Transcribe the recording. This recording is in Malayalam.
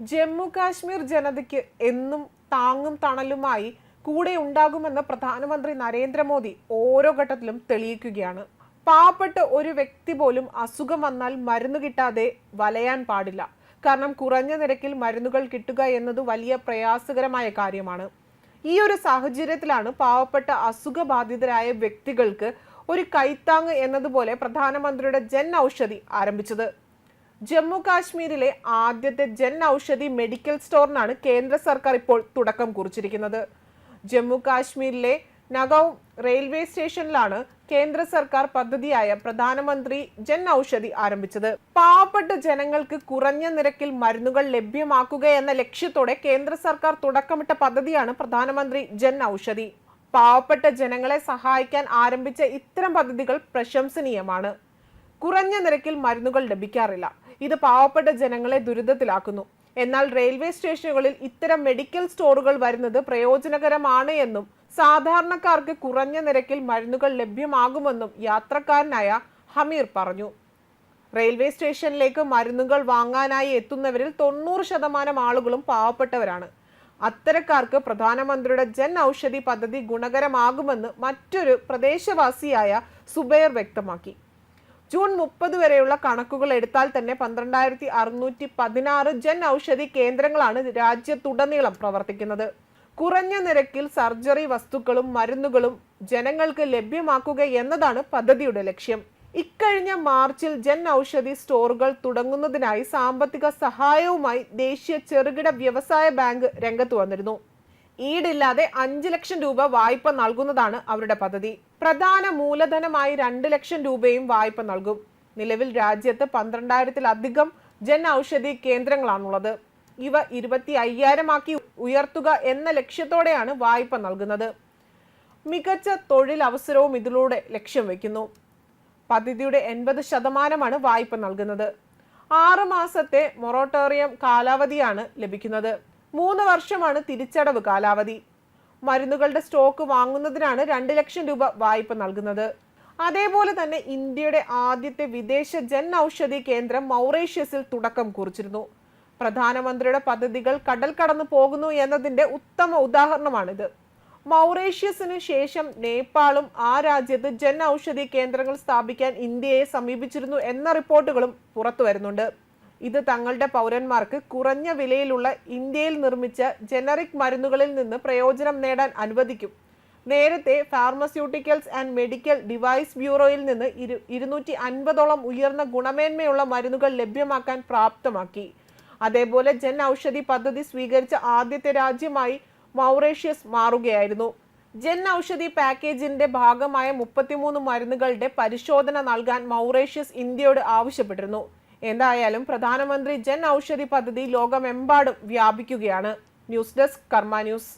ജമ്മു കാശ്മീർ ജനതയ്ക്ക് എന്നും താങ്ങും തണലുമായി കൂടെ ഉണ്ടാകുമെന്ന് പ്രധാനമന്ത്രി നരേന്ദ്രമോദി ഓരോ ഘട്ടത്തിലും തെളിയിക്കുകയാണ്. പാവപ്പെട്ട ഒരു വ്യക്തി പോലും അസുഖം വന്നാൽ മരുന്ന് കിട്ടാതെ വലയാൻ പാടില്ല. കാരണം കുറഞ്ഞ നിരക്കിൽ മരുന്നുകൾ കിട്ടുക എന്നത് വലിയ പ്രയാസകരമായ കാര്യമാണ്. ഈ ഒരു സാഹചര്യത്തിലാണ് പാവപ്പെട്ട അസുഖബാധിതരായ വ്യക്തികൾക്ക് ഒരു കൈത്താങ് എന്നതുപോലെ പ്രധാനമന്ത്രിയുടെ ജൻ ഔഷധി ആരംഭിച്ചത്. ജമ്മു കാശ്മീരിലെ ആദ്യത്തെ ജൻ ഔഷധി മെഡിക്കൽ സ്റ്റോറിനാണ് കേന്ദ്ര സർക്കാർ ഇപ്പോൾ തുടക്കം കുറിച്ചിരിക്കുന്നത്. ജമ്മു കാശ്മീരിലെ നഗൗ റെയിൽവേ സ്റ്റേഷനിലാണ് കേന്ദ്ര സർക്കാർ പദ്ധതിയായ പ്രധാനമന്ത്രി ജൻ ഔഷധി ആരംഭിച്ചത്. പാവപ്പെട്ട ജനങ്ങൾക്ക് കുറഞ്ഞ നിരക്കിൽ മരുന്നുകൾ ലഭ്യമാക്കുക എന്ന ലക്ഷ്യത്തോടെ കേന്ദ്ര സർക്കാർ തുടക്കമിട്ട പദ്ധതിയാണ് പ്രധാനമന്ത്രി ജൻ ഔഷധി പാവപ്പെട്ട ജനങ്ങളെ സഹായിക്കാൻ ആരംഭിച്ച ഇത്തരം പദ്ധതികൾ പ്രശംസനീയമാണ്. കുറഞ്ഞ നിരക്കിൽ മരുന്നുകൾ ലഭിക്കാറില്ല. ഇത് പാവപ്പെട്ട ജനങ്ങളെ ദുരിതത്തിലാക്കുന്നു. എന്നാൽ റെയിൽവേ സ്റ്റേഷനുകളിൽ ഇത്തരം മെഡിക്കൽ സ്റ്റോറുകൾ വരുന്നത് പ്രയോജനകരമാണ് എന്നും സാധാരണക്കാർക്ക് കുറഞ്ഞ നിരക്കിൽ മരുന്നുകൾ ലഭ്യമാകുമെന്നും യാത്രക്കാരനായ ഹമീർ പറഞ്ഞു. റെയിൽവേ സ്റ്റേഷനിലേക്ക് മരുന്നുകൾ വാങ്ങാനായി എത്തുന്നവരിൽ തൊണ്ണൂറ് ശതമാനം ആളുകളും പാവപ്പെട്ടവരാണ്. അത്തരക്കാർക്ക് പ്രധാനമന്ത്രിയുടെ ജൻ ഔഷധി പദ്ധതി ഗുണകരമാകുമെന്ന് മറ്റൊരു പ്രദേശവാസിയായ സുബൈർ വ്യക്തമാക്കി. ജൂൺ മുപ്പത് വരെയുള്ള കണക്കുകൾ എടുത്താൽ തന്നെ പന്ത്രണ്ടായിരത്തി അറുന്നൂറ്റി പതിനാറ് ജൻ ഔഷധി കേന്ദ്രങ്ങളാണ് രാജ്യത്തുടനീളം പ്രവർത്തിക്കുന്നത്. കുറഞ്ഞ നിരക്കിൽ സർജറി വസ്തുക്കളും മരുന്നുകളും ജനങ്ങൾക്ക് ലഭ്യമാക്കുക എന്നതാണ് പദ്ധതിയുടെ ലക്ഷ്യം. ഇക്കഴിഞ്ഞ മാർച്ചിൽ ജൻ ഔഷധി സ്റ്റോറുകൾ തുടങ്ങുന്നതിനായി സാമ്പത്തിക സഹായവുമായി ദേശീയ ചെറുകിട വ്യവസായ ബാങ്ക് രംഗത്ത് വന്നിരുന്നു. ഈടില്ലാതെ അഞ്ച് ലക്ഷം രൂപ വായ്പ നൽകുന്നതാണ് അവരുടെ പദ്ധതി. പ്രധാന മൂലധനമായി രണ്ട് ലക്ഷം രൂപയും വായ്പ നൽകും. നിലവിൽ രാജ്യത്ത് പന്ത്രണ്ടായിരത്തിലധികം ജൻ ഔഷധി കേന്ദ്രങ്ങളാണുള്ളത്. ഇവ ഇരുപത്തി അയ്യായിരമാക്കി ഉയർത്തുക എന്ന ലക്ഷ്യത്തോടെയാണ് വായ്പ നൽകുന്നത്. മികച്ച തൊഴിൽ തൊഴിലവസരവും ഇതിലൂടെ ലക്ഷ്യം വയ്ക്കുന്നു. പദ്ധതിയുടെ എൺപത് ശതമാനമാണ് വായ്പ നൽകുന്നത്. ആറ് മാസത്തെ മൊറട്ടോറിയം കാലാവധിയാണ് ലഭിക്കുന്നത്. മൂന്ന് വർഷമാണ് തിരിച്ചടവ് കാലാവധി. മരുന്നുകളുടെ സ്റ്റോക്ക് വാങ്ങുന്നതിനാണ് രണ്ട് ലക്ഷം രൂപ വായ്പ നൽകുന്നത്. അതേപോലെ തന്നെ ഇന്ത്യയുടെ ആദ്യത്തെ വിദേശ ജൻ ഔഷധി കേന്ദ്രം മൗറേഷ്യസിൽ തുടക്കം കുറിച്ചിരുന്നു. പ്രധാനമന്ത്രിയുടെ പദ്ധതികൾ കടൽ കടന്നു പോകുന്നു എന്നതിന്റെ ഉത്തമ ഉദാഹരണമാണിത്. മൗറേഷ്യസിന് ശേഷം നേപ്പാളും ആ രാജ്യത്ത് ജൻ ഔഷധി കേന്ദ്രങ്ങൾ സ്ഥാപിക്കാൻ ഇന്ത്യയെ സമീപിച്ചിരുന്നു എന്ന റിപ്പോർട്ടുകളും പുറത്തു വരുന്നുണ്ട്. ഇത് തങ്ങളുടെ പൗരന്മാർക്ക് കുറഞ്ഞ വിലയിലുള്ള ഇന്ത്യയിൽ നിർമ്മിച്ച ജനറിക് മരുന്നുകളിൽ നിന്ന് പ്രയോജനം നേടാൻ അനുവദിക്കും. നേരത്തെ ഫാർമസ്യൂട്ടിക്കൽസ് ആൻഡ് മെഡിക്കൽ ഡിവൈസ് ബ്യൂറോയിൽ നിന്ന് ഇരു ഇരുന്നൂറ്റി അൻപതോളം ഉയർന്ന ഗുണമേന്മയുള്ള മരുന്നുകൾ ലഭ്യമാക്കാൻ പ്രാപ്തമാക്കി. അതേപോലെ ജൻ ഔഷധി പദ്ധതി സ്വീകരിച്ച ആദ്യത്തെ രാജ്യമായി മൗറേഷ്യസ് മാറുകയായിരുന്നു. ജൻ ഔഷധി പാക്കേജിന്റെ ഭാഗമായ മുപ്പത്തിമൂന്ന് മരുന്നുകളുടെ പരിശോധന നൽകാൻ മൗറേഷ്യസ് ഇന്ത്യയോട് ആവശ്യപ്പെട്ടിരുന്നു. എന്തായാലും പ്രധാനമന്ത്രി ജൻ ഔഷധി പദ്ധതി ലോകമെമ്പാടും വ്യാപിക്കുകയാണ്. News desk Karma news.